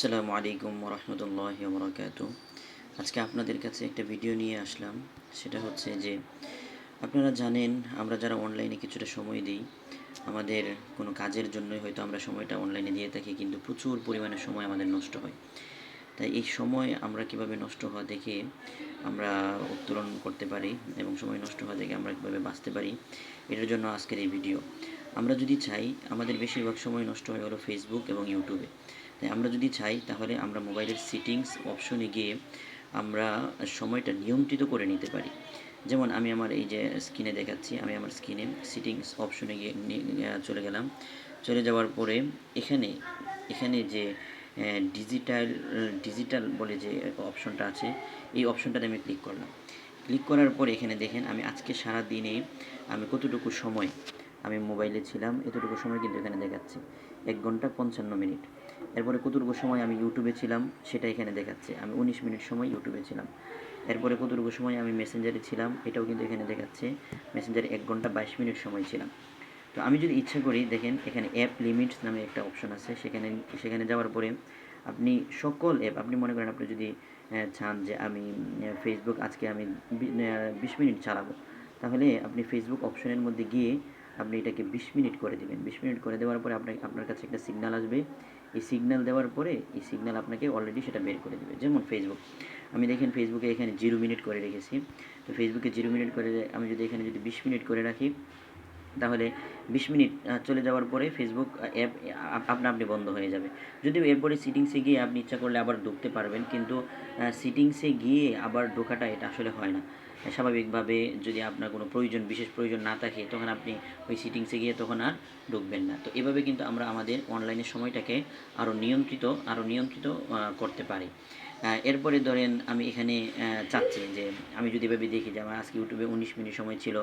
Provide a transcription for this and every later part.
আসসালামু আলাইকুম রহমতুল্লাহ বরকাত আজকে আপনাদের কাছে একটা ভিডিও নিয়ে আসলাম। সেটা হচ্ছে যে, আপনারা জানেন, আমরা যারা অনলাইনে কিছুটা সময় দিই, আমাদের কোনো কাজের জন্যই হয়তো আমরা সময়টা অনলাইনে দিয়ে থাকি, কিন্তু প্রচুর পরিমাণে সময় আমাদের নষ্ট হয়। তাই এই সময় আমরা কীভাবে নষ্ট হওয়া দেখে আমরা উত্তোলন করতে পারি এবং সময় নষ্ট হওয়া দেখে আমরা কীভাবে বাঁচতে পারি, এটার জন্য আজকের এই ভিডিও। আমরা যদি চাই, আমাদের বেশিরভাগ সময় নষ্ট হয়ে হলো ফেসবুক এবং ইউটিউবে তাই আমরা যদি চাই, তাহলে আমরা মোবাইলের সিটিংস অপশনে গিয়ে আমরা সময়টা নিয়ন্ত্রিত করে নিতে পারি। যেমন আমি আমার এই যে স্ক্রিনে দেখাচ্ছি, আমি আমার স্ক্রিনে সিটিংস অপশনে গিয়ে চলে গেলাম। চলে যাওয়ার পরে এখানে এখানে যে ডিজিটাল ডিজিটাল বলে যে অপশনটা আছে, এই অপশনটাতে আমি ক্লিক করলাম। ক্লিক করার পরে এখানে দেখেন, আমি আজকে সারা দিনে আমি কতটুকু সময় আমি মোবাইলে ছিলাম, এতটুকু সময় কিন্তু এখানে দেখাচ্ছে। এক ঘণ্টা পঞ্চান্ন মিনিট। এরপরে কতটুকু সময় আমি ইউটিউবে ছিলাম, সেটা এখানে দেখাচ্ছে। আমি উনিশ মিনিট সময় ইউটিউবে ছিলাম। এরপরে কতটুকু সময় আমি মেসেঞ্জারে ছিলাম, এটাও কিন্তু এখানে দেখাচ্ছে। মেসেঞ্জারে এক ঘণ্টা বাইশ মিনিট সময় ছিলাম। তো আমি যদি ইচ্ছা করি, দেখেন এখানে অ্যাপ লিমিটস নামে একটা অপশন আছে। সেখানে সেখানে যাওয়ার পরে আপনি সকল অ্যাপ, আপনি মনে করেন আপনি যদি চান যে আমি ফেসবুক আজকে আমি বিশ মিনিট চালাবো, তাহলে আপনি ফেসবুক অপশনের মধ্যে গিয়ে আপনি এটাকে বিশ মিনিট করে দিবেন। বিশ মিনিট করে দেওয়ার পরে আপনার আপনার কাছে একটা সিগন্যাল আসবে। এই সিগন্যাল দেওয়ার পরে এই সিগন্যাল আপনাকে অলরেডি সেটা বের করে দেবে। যেমন ফেসবুক আমি দেখেন ফেসবুকে এখানে জিরো মিনিট করে রেখেছি। তো ফেসবুকে জিরো মিনিট করে আমি যদি এখানে যদি বিশ মিনিট করে রাখি, তাহলে বিশ মিনিট চলে যাওয়ার পরে ফেসবুক অ্যাপ আপনা আপনি বন্ধ হয়ে যাবে। যদিও এরপরে সিটিংসে গিয়ে আপনি ইচ্ছা করলে আবার ঢুকতে পারবেন, কিন্তু সিটিংসে গিয়ে আবার ঢোকাটা এটা আসলে হয় না। স্বাভাবিকভাবে যদি আপনার কোনো প্রয়োজন, বিশেষ প্রয়োজন না থাকে, তখন আপনি ওই সিটিংসে গিয়ে তখন আর ঢুকবেন না। তো এভাবে কিন্তু আমরা আমাদের অনলাইনের সময়টাকে আরও নিয়ন্ত্রিত আরও নিয়ন্ত্রিত করতে পারি। এরপরে ধরেন আমি এখানে চাচ্ছি যে আমি যদি এভাবে দেখি যে আমার আজকে ইউটিউবে উনিশ মিনিট সময় ছিল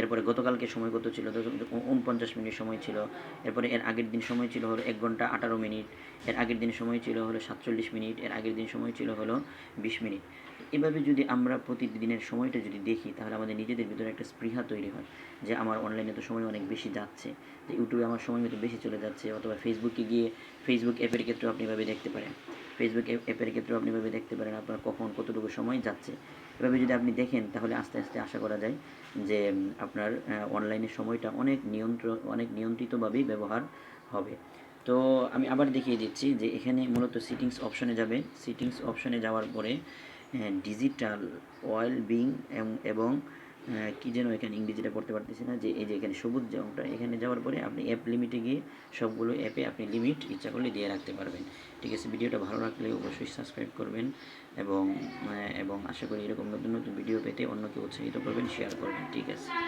এরপরে গতকালকে সময় কত ছিল? উনপঞ্চাশ মিনিট সময় ছিল। এরপরে এর আগের দিন সময় ছিল হলো এক ঘণ্টা আঠারো মিনিট। এর আগের দিন সময় ছিল হলো সাতচল্লিশ মিনিট। এর আগের দিন সময় ছিল হলো বিশ মিনিট। এভাবে যদি আমরা প্রতিদিনের সময়টা যদি দেখি, তাহলে আমাদের নিজেদের ভিতরে একটা স্পৃহা তৈরি হয় যে আমার অনলাইনে তো সময় অনেক বেশি যাচ্ছে। যে ইউটিউবে আমার সময় হয়তো বেশি চলে যাচ্ছে, অথবা ফেসবুকে গিয়ে ফেসবুক অ্যাপের ক্ষেত্রেও আপনি এভাবে দেখতে পারেন। ফেসবুক অ্যাপের ক্ষেত্রেও আপনি এভাবে দেখতে পারেন আপনার কখন কতটুকু সময় যাচ্ছে। এভাবে যদি আপনি দেখেন, তাহলে আস্তে আস্তে আশা করা যায় যে আপনার অনলাইনের সময়টা অনেক নিয়ন্ত্রণ অনেক নিয়ন্ত্রিতভাবেই ব্যবহার হবে। তো আমি আবার দেখিয়ে দিচ্ছি যে, এখানে মূলত সিটিংস অপশনে যাবে। সিটিংস অপশনে যাওয়ার পরে ডিজিটাল ওয়েল বিং এবং কি যেন এখানে ইংরেজিটা পড়তে পারতেছি না, যে এই যে এখানে সবুজ যে অংশটা, এখানে যাওয়ার পরে আপনি অ্যাপ লিমিটে গিয়ে সবগুলো অ্যাপে আপনি লিমিট ইচ্ছা করলে দিয়ে রাখতে পারবেন। ঠিক আছে, ভিডিওটা ভালো লাগলে অবশ্যই সাবস্ক্রাইব করবেন এবং এবং আশা করি এরকম নতুন নতুন ভিডিও পেতে অন্যকে উৎসাহিত করবেন শেয়ার করবেন, ঠিক আছে।